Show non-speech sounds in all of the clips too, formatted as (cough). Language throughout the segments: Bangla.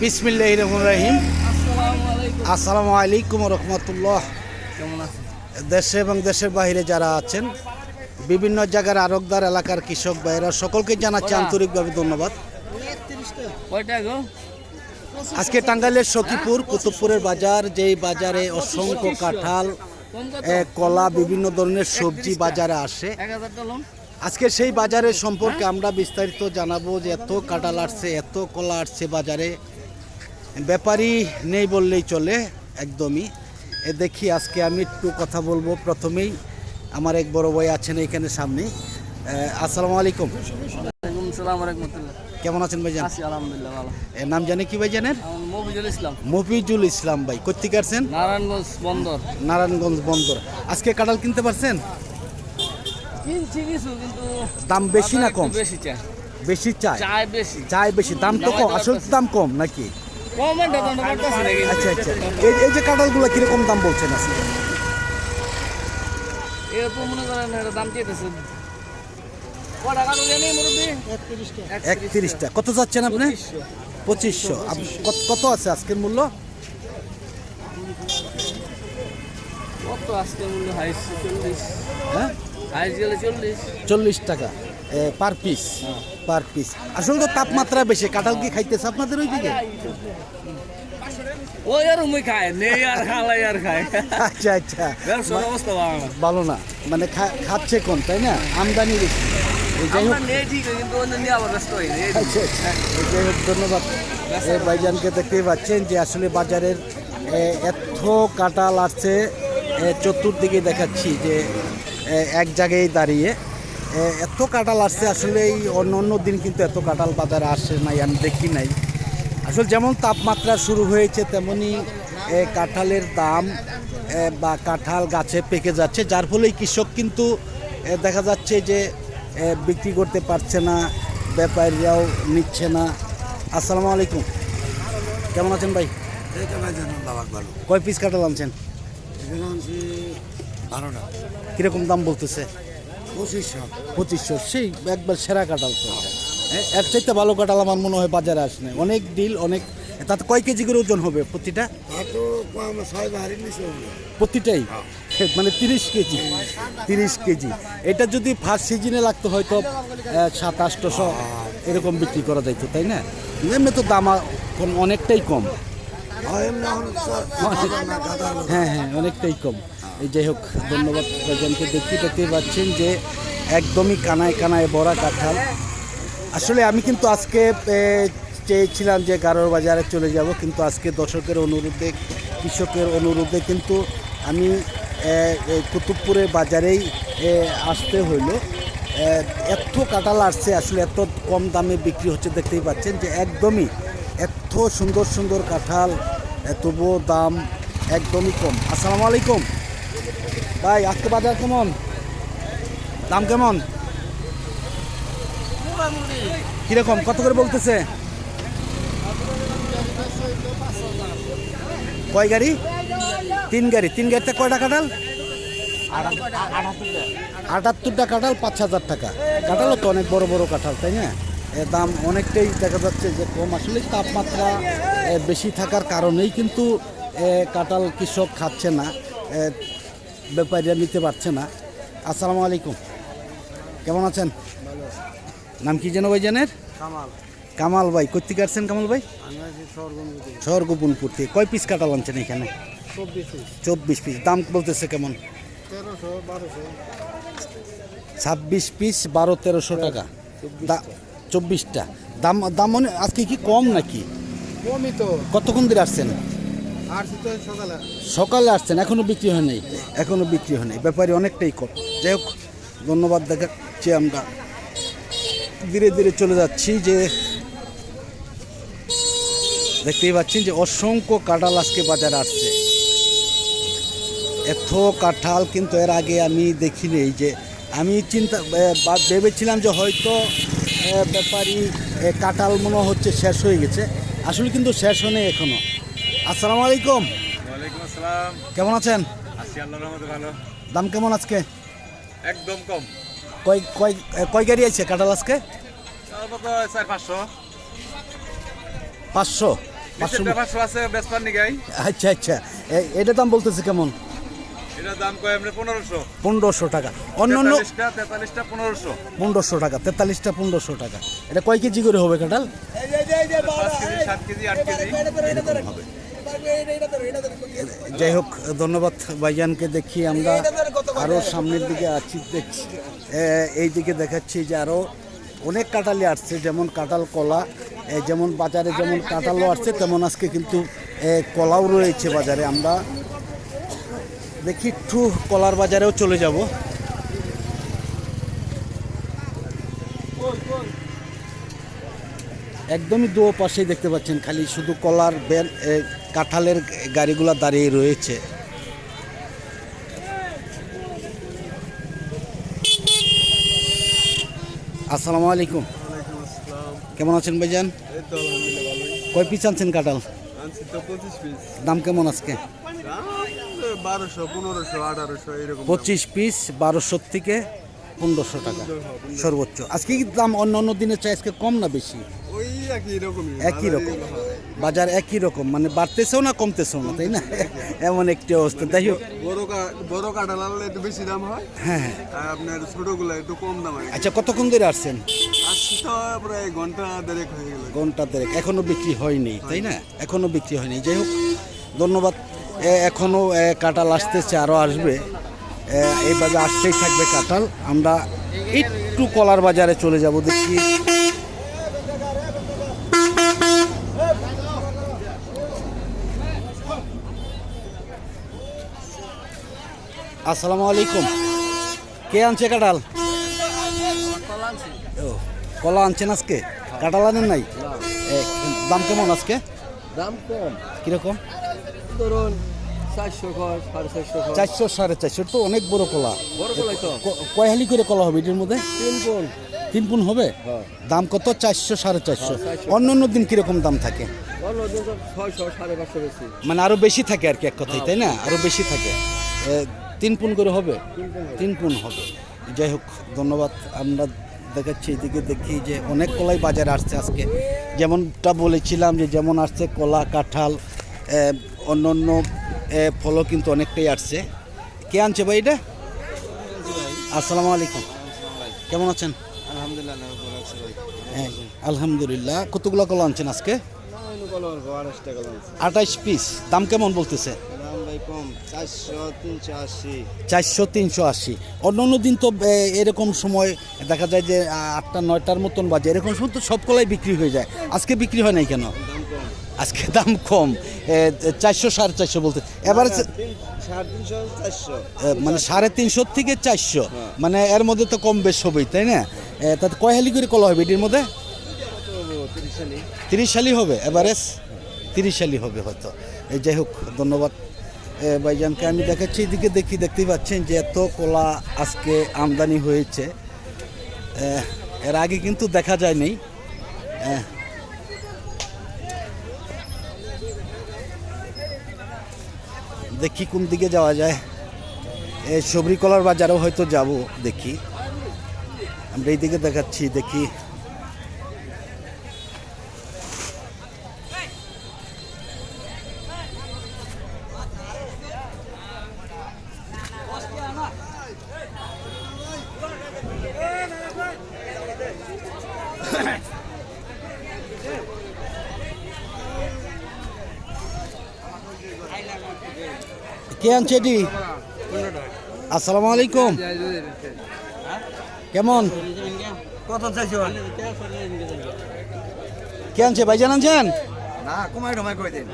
বিসমিল্লাহ রহমান রাহিম আসসালামু আলাইকুম রহমতুল্লাহ। দেশে এবং দেশের বাইরে যারা আছেন বিভিন্ন জায়গার আরকদার এলাকার কৃষক ভাইয়েরা সকলকে জানাচ্ছি আন্তরিকভাবে ধন্যবাদ। আজকে টাঙ্গাইলের সখীপুর কুতুবপুরের বাজার যেই বাজারে অসংখ্য কাঁঠাল কলা বিভিন্ন ধরনের সবজি বাজারে আসে। আজকে সেই বাজারের সম্পর্কে আমরা বিস্তারিত জানাব যে এত কাঁঠাল আসছে এত কলা আসছে বাজারে। ব্যাপারী নেই বললেই চলে একদমই। এ দেখি আজকে আমি একটু কথা বলব প্রথমেই। আমার এক বড় ভাই আছেন এইখানে সামনে। আসসালামু আলাইকুম। কেমন আছেন ভাই আলহামদুলিল্লাহ ভালো। এর নাম জানে কি ভাই জানেন? মফিজুল ইসলাম। মফিজুল ইসলাম ভাই কোথেকে আসছেন? নারায়ণগঞ্জ বন্দর। নারায়ণগঞ্জ বন্দর। আজকে কাঁঠাল কিনতে পারছেন? কিনছি কিছু কিন্তু দাম বেশি না কম? বেশি চাই। বেশি চাই? চাই বেশি। চাই বেশি। দাম তো কম। আসল দাম কম নাকি? কমেন্ট এখন করতেছি না কিন্তু আচ্ছা আচ্ছা। এই এই যে কাঁঠালগুলো কীরকম দাম বলছেন এরকম মনে করেন এটা দাম চেয়েছে মুরব্বী? একত্রিশটা। কত যাচ্ছেন আপনি? পঁচিশশো। কত- আছে আজকের মূল্য? কত আজকে মূল্য? হ্যাঁ? চল্লিশ। টাকা। পার পিস পার পিস আসলে তো তাপমাত্রা বেশি কাঁঠাল কি খাইতেছে আপনাদের ওইদিকে? ওই আর মুই খায় নেই আর খালাই আর খায়। আচ্ছা আচ্ছা। অবস্থা ভালো না। মানে খাচ্ছে কম তাই না? আমদানি বেশি। যাই হোক। আচ্ছা আচ্ছা। এই যাই হোক ধন্যবাদ। ভাইজানকে দেখতেই পাচ্ছেন যে আসলে বাজারের এত কাঁঠাল আসছে চতুর্দিকে দেখাচ্ছি যে এক জায়গায় দাঁড়িয়ে এত কাঁঠাল আসছে আসলে এই অন্য অন্য দিন কিন্তু এত কাঁঠাল বাজারে আসে নাই আমি দেখি নাই। আসলে যেমন তাপমাত্রা শুরু হয়েছে তেমনি কাঁঠালের দাম বা কাঁঠাল গাছে পেকে যাচ্ছে যার ফলে কৃষক কিন্তু দেখা যাচ্ছে যে বিক্রি করতে পারছে না ব্যাপারীরাও নিচ্ছে না। আসসালামু আলাইকুম। কেমন আছেন ভাই? কয় পিস কাঁঠাল আনছেন? আনছি বারোটা কীরকম দাম বলতেছে? পঁচিশশো। পঁচিশশো। সেই একবার সেরা কাঁঠাল তো। এটা। হ্যাঁ, এর চাইতে ভালো কাঁঠাল আমার মনে হয় বাজারে আসে না অনেক ডিল অনেক তাতে কয় কেজি করে ওজন হবে প্রতিটা? প্রতিটাই? (laughs) মানে তিরিশ কেজি। তিরিশ কেজি। এটা যদি ফার্স্ট সিজনে লাগতো হয়তো সাত আটশোশো এরকম বিক্রি করা যাইতো তাই না? এমনি তো দাম অনেকটাই কম। হ্যাঁ হ্যাঁ অনেকটাই কম। যাই হোক, ধন্যবাদ প্রজনকে দেখতে দেখতে পাচ্ছেন যে একদমই কানায় কানায় বড়া কাঁঠাল। আসলে আমি কিন্তু আজকে চেয়েছিলাম যে গারোর বাজারে চলে যাব, কিন্তু আজকে দর্শকের অনুরোধে, কৃষকের অনুরোধে কিন্তু আমি কুতুবপুরের বাজারেই আসতে হইল। এত কাঁঠাল আসছে, আসলে এত কম দামে বিক্রি হচ্ছে, দেখতেই পাচ্ছেন যে একদমই এত সুন্দর সুন্দর কাঁঠাল তবুও দাম একদমই কম। আসসালামু আলাইকুম। ভাই, আজকে বাজার কেমন? দাম কেমন? কীরকম? কত করে বলতেছে? কয় গাড়ি? তিন গাড়ি। তিন গাড়িতে কয়টা কাঁঠাল? আটাত্তরটা কাঁঠাল, পাঁচ হাজার টাকা। কাঁঠালও তো অনেক বড় বড় কাঁঠাল, তাই না? এর দাম অনেকটাই দেখা যাচ্ছে যে কম। আসলে তাপমাত্রা বেশি থাকার কারণেই কিন্তু কাঁঠাল কৃষক খাচ্ছে না। ব্যাপারীরা নিতে পারছে না। আসসালামু আলাইকুম। কেমন আছেন? নাম কি যেন ভাই জানের কামাল। কামাল ভাই কোথেকে আসছেন কামাল ভাই? শহর গোপনপুর থেকে। কয় পিস কাঁঠাল আনছেন এখানে? চব্বিশ পিস দাম বলতেছে কেমন? ছাব্বিশ পিস বারো তেরোশো টাকা। দা- চব্বিশটা। দাম দাম মানে আজকে কি কম নাকি? কমই তো। কতক্ষণ ধরে আসছেন? সকালে আসছেন, এখনও বিক্রি হয় নাই? এখনও বিক্রি হয় নাই। ব্যাপারে অনেকটাই কম। যাই হোক, ধন্যবাদ দেখাচ্ছি আমরা। ধীরে ধীরে চলে যাচ্ছি যে, দেখতেই পাচ্ছেন যে অসংখ্য কাঁঠাল আজকে বাজারে আসছে। এত কাঁঠাল কিন্তু এর আগে আমি দেখিনি এই যে, আমি চিন্তা ভেবেছিলাম যে হয়তো ব্যাপারী কাঁঠাল মনে হচ্ছে শেষ হয়ে গেছে। আসলে কিন্তু শেষ হয়নি এখনও। আসসালামু আলাইকুম। ওয়ালাইকুম আসসালাম। কেমন আছেন? আছি আল্লাহর রহমতে ভালো। দাম কেমন আজকে? একদম কম। কয় কয় কয় গাড়ি আছে কাঁঠাল আজকে? চার পাঁচশো। পাঁচশো? পাঁচশো আছে বেসপার নিগাই। আচ্ছা আচ্ছা। এ- এটার দাম বলতেছে কেমন? দাম কয় পনেরোশো। পনেরোশো টাকা। অন্য অন্য তেতাল্লিশটা পনেরোশো। পনেরোশো টাকা তেতাল্লিশটা পনেরোশো টাকা। এটা কয় কেজি করে হবে কাঁঠাল? KG KG KG. যাই হোক ধন্যবাদ ভাইজানকে দেখি আমরা আরও সামনের দিকে আছি, দেখছি এই দিকে দেখাচ্ছি যে আরও অনেক কাঁঠালি আসছে, যেমন কাঁঠাল কলা যেমন বাজারে যেমন কাঁঠালও আসছে, তেমন আজকে কিন্তু কলাও রয়েছে বাজারে। আমরা দেখি একটু কলার বাজারেও চলে যাব। একদমই দু পাশেই দেখতে পাচ্ছেন খালি শুধু কলার বেল কাঁঠালের গাড়িগুলো দাঁড়িয়ে রয়েছে। আসসালামু আলাইকুম। কেমন আছেন ভাইজান? কয় পিস আনছেন কাঁঠাল? দাম কেমন আজকে? বারোশো পনেরোশো আঠারোশো পঁচিশ পিস বারোশো থেকে পনেরোশো টাকা। সর্বোচ্চ। আজকে কি দাম অন্য অন্য দিনের চাই আজকে কম না বেশি? ওই একই রকম। বাজার একই রকম মানে বাড়তেছেও না কমতেছেও না তাই না? এমন একটি অবস্থা। যাই হোক। বড় কাঁঠাল আনলে একটু বেশি দাম হয় হ্যাঁ হ্যাঁ। আর আপনার ছোটগুলো একটু কম দাম হয়। আচ্ছা কতক্ষণ ধরে আসছেন? ঘণ্টা দেড়েক হয়ে গেল। ঘণ্টা দেড়েক। এখনও বিক্রি হয়নি তাই না? এখনও বিক্রি হয়নি। যাই হোক ধন্যবাদ। এ, এখনও এ, কাঁঠাল আসতেছে আরও আসবে। এইভাবে আসতেই থাকবে কাঁঠাল। আমরা একটু কলার বাজারে চলে যাব দেখি। আসসালামু আলাইকুম। কে আনছে কাঁঠাল? ও কলা আনছেন আজকে? কাঁঠাল আনেন নাই? দাম কেমন আজকে? দাম কম। কীরকম? ধরুন চারশো সাড়ে চারশো তো অনেক বড় কলা। বড় কলাই তো। ক- করে কলা হবে এটির মধ্যে? তিন গুণ। তিন পুন হবে? হ্যাঁ। দাম কত? চারশো সাড়ে চারশো। হ্যাঁ, 400 অন্য অন্য দিন কীরকম দাম থাকে? অন্য মানে আরও বেশি থাকে আর কি এক কথাই তাই না? আরও বেশি থাকে। তিন পুন করে হবে? তিন পুন হবে। যাই হোক ধন্যবাদ। আমরা দেখাচ্ছি এদিকে দেখি যে অনেক কলাই বাজারে আসছে আজকে। যেমনটা বলেছিলাম যে যেমন আসছে কলা কাঁঠাল অন্য অন্য ফলও কিন্তু অনেকটাই আসছে। কে আনছে ভাই এটা? আসসালামু আলাইকুম। কেমন আছেন? আলহামদুলিল্লাহ ভাই। হ্যাঁ আলহামদুলিল্লাহ। কতগুলো কলা আনছেন আজকে? আঠাইশ পিস। দাম কেমন বলতেছে? চারশো তিনশো আশি। অন্য অন্য দিন তো এরকম সময় দেখা যায় যে আটটা নয়টার মতন বাজে। এরকম সময় তো সব কলাই বিক্রি হয়ে যায়। আজকে বিক্রি হয় নাই কেন? আজকে দাম কম। চারশো সাড়ে চারশো বলতে এবারে মানে সাড়ে তিনশো থেকে চারশো। মানে এর মধ্যে তো কম বেশ হবেই তাই না? তাতে কয় হালি করে কলা হবে এটির মধ্যে? তিরিশ সালি হবে এভারেজ? তিরিশ সালি হবে হয়তো। এই যাই হোক ধন্যবাদ। ভাইজানকে আমি দেখাচ্ছি এদিকে দেখি দেখতেই পাচ্ছেন যে এত কলা আজকে আমদানি হয়েছে। এর আগে কিন্তু দেখা যায়নি। দেখি কোন দিকে যাওয়া যায়। এই সবরি বাজারও বাজারেও হয়তো যাব, দেখি। আমরা এই দিকে দেখাচ্ছি, দেখি। কে আনছে এটি? আসসালামু আলাইকুম। কেমন? কত চাইছো কে আনছে? ভাইজান আনছেন? না কমাই টমাই কই দিন।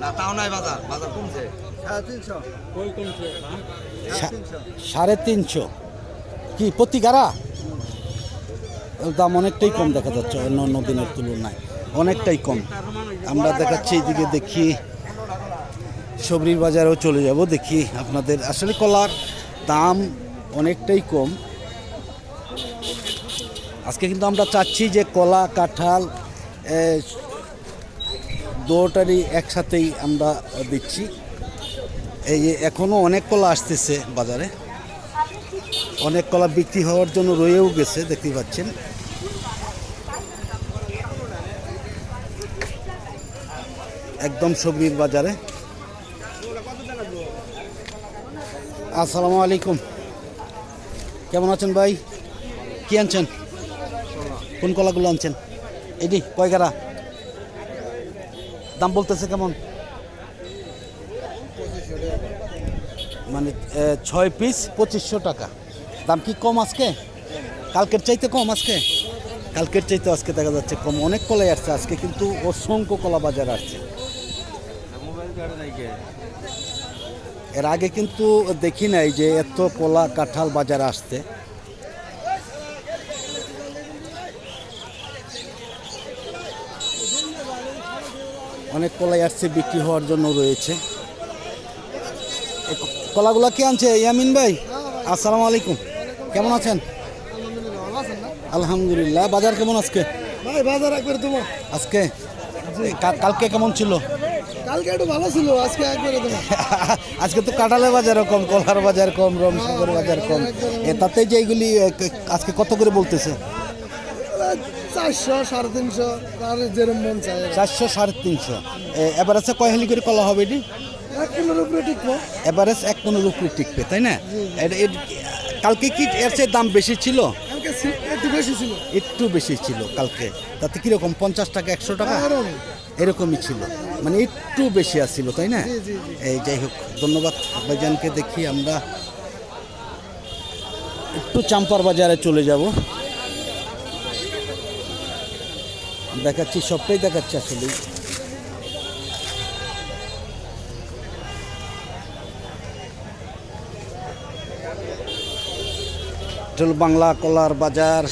না তাও নাই বাজার। বাজার কমছে। সাড়ে তিনশো। সাড়ে তিনশো। কি প্রতি গাড়া দাম অনেকটাই কম দেখা যাচ্ছে অন্য অন্য দিনের তুলনায়। অনেকটাই কম। আমরা দেখাচ্ছি এইদিকে দেখি সবরির বাজারেও চলে যাব, দেখি আপনাদের আসলে কলার দাম অনেকটাই কম। আজকে কিন্তু আমরা চাচ্ছি যে কলা, কাঁঠাল দুটারই একসাথেই আমরা দিচ্ছি। এই যে এখনও অনেক কলা আসতেছে বাজারে। অনেক কলা বিক্রি হওয়ার জন্য রয়েও গেছে, দেখতে পাচ্ছেন। একদম সবজির বাজারে। আসসালামু আলাইকুম। কেমন আছেন ভাই? কি আনছেন? কোন কলাগুলো আনছেন? এটি কয়গারা দাম বলতেছে কেমন? মানে ছয় পিস পঁচিশশো টাকা। দাম কি কম আজকে? কালকের চাইতে কম আজকে? কালকের চাইতে আজকে দেখা যাচ্ছে কম। অনেক কলাই আসছে আজকে, কিন্তু অসংখ্য কলা বাজার আসছে। এর আগে কিন্তু দেখি নাই যে এত কলা কাঁঠাল বাজার আসতে অনেক কলাই আসছে বিক্রি হওয়ার জন্য রয়েছে। কলাগুলা কে আনছে? ইয়ামিন ভাই আসসালামু আলাইকুম। কেমন আছেন? আলহামদুলিল্লাহ বাজার কেমন আজকে? ভাই বাজার একবারে তোমার। আজকে? কালকে কেমন ছিল? কালকে একটু ভালো ছিল আজকে একবারে তোমার (laughs) আজকে তো কাঁঠালের বাজারও কম কলার বাজার কম রমসাগর বাজার কম। এ তাতে যে এইগুলি আজকে কত করে বলতেছে? চারশো সাড়ে তিনশো আর যেরকম মন চায়। চারশো সাড়ে তিনশো। এভারেজে কয় হালি করে কলা হবে এটি? এক উপরে টিকবো। এভারেজ এক পনেরো উপরে টিকবে তাই না? কালকে কি এর চেয়ে দাম বেশি ছিল? বেশি ছিল? একটু বেশি ছিল কালকে। তাতে কীরকম পঞ্চাশ টাকা একশো টাকা? এরকমই ছিল। মানে একটু বেশি আসছিল তাই না? এই যাই হোক ধন্যবাদ ভাইজানকে দেখি আমরা একটু চাম্পার বাজারে চলে যাব। দেখাচ্ছি সবটাই দেখাচ্ছি আসলে হলো বাংলা কলার বাজার।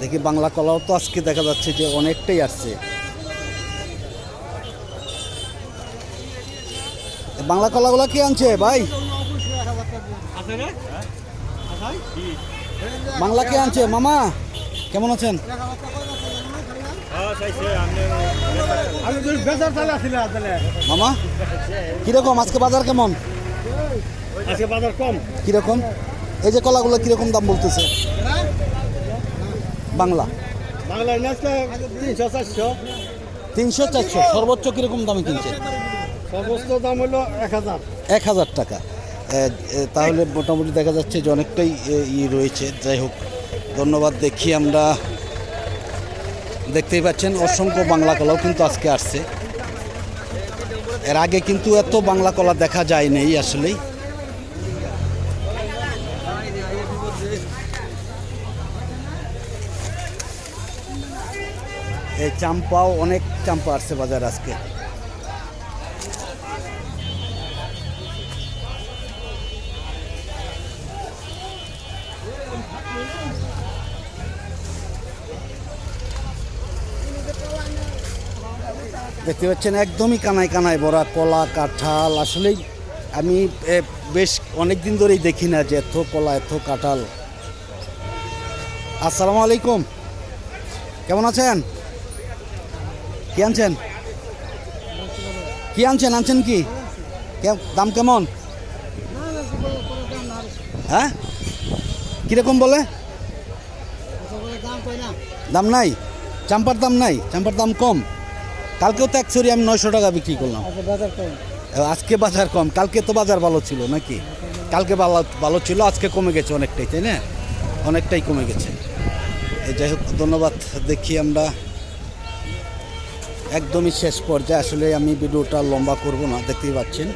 দেখি বাংলা কলাও তো আজকে দেখা যাচ্ছে যে অনেকটাই আসছে। বাংলা কলাগুলো কি আনছে ভাই? বাংলা কে আনছে? মামা কেমন আছেন? মামা কীরকম? আজকে বাজার কেমন? আজকে বাজার কম। কীরকম? এই যে কলাগুলো কীরকম দাম বলতেছে? বাংলা। তিনশো চারশো। সর্বোচ্চ কীরকম দামে কিনছে? সর্বোচ্চ দাম হলো এক হাজার। এক হাজার টাকা। তাহলে মোটামুটি দেখা যাচ্ছে যে অনেকটাই ই রয়েছে। যাই হোক ধন্যবাদ দেখি আমরা। দেখতেই পাচ্ছেন অসংখ্য বাংলা কলাও কিন্তু আজকে আসছে। এর আগে কিন্তু এত বাংলা কলা দেখা যায় নাই আসলেই। এই চাম্পাও অনেক চাম্পা আসছে বাজার আজকে। দেখতে পাচ্ছেন, একদমই কানায় কানায় ভরা কলা, কাঁঠাল। আসলেই আমি বেশ অনেক দিন ধরেই দেখি না যে এত কলা, এত কাঁঠাল। আসসালামু আলাইকুম। কেমন আছেন? কি আনছেন? কি আনছেন? আনছেন কি? দাম কেমন? হ্যাঁ? কীরকম বলে? দাম নাই? চাম্পার দাম নাই? চাম্পার দাম কম? কালকেও তো একচুরি আমি নয়শো টাকা বিক্রি করলাম। আজকে বাজার কম। কালকে তো বাজার ভালো ছিল নাকি? কালকে ভালো ভালো ছিল, আজকে কমে গেছে অনেকটাই, তাই না? অনেকটাই কমে গেছে। এই যাই হোক, ধন্যবাদ। দেখি আমরা একদমই শেষ পর্যায়ে আসলে আমি ভিডিওটা লম্বা করব না দেখতেই পাচ্ছেন।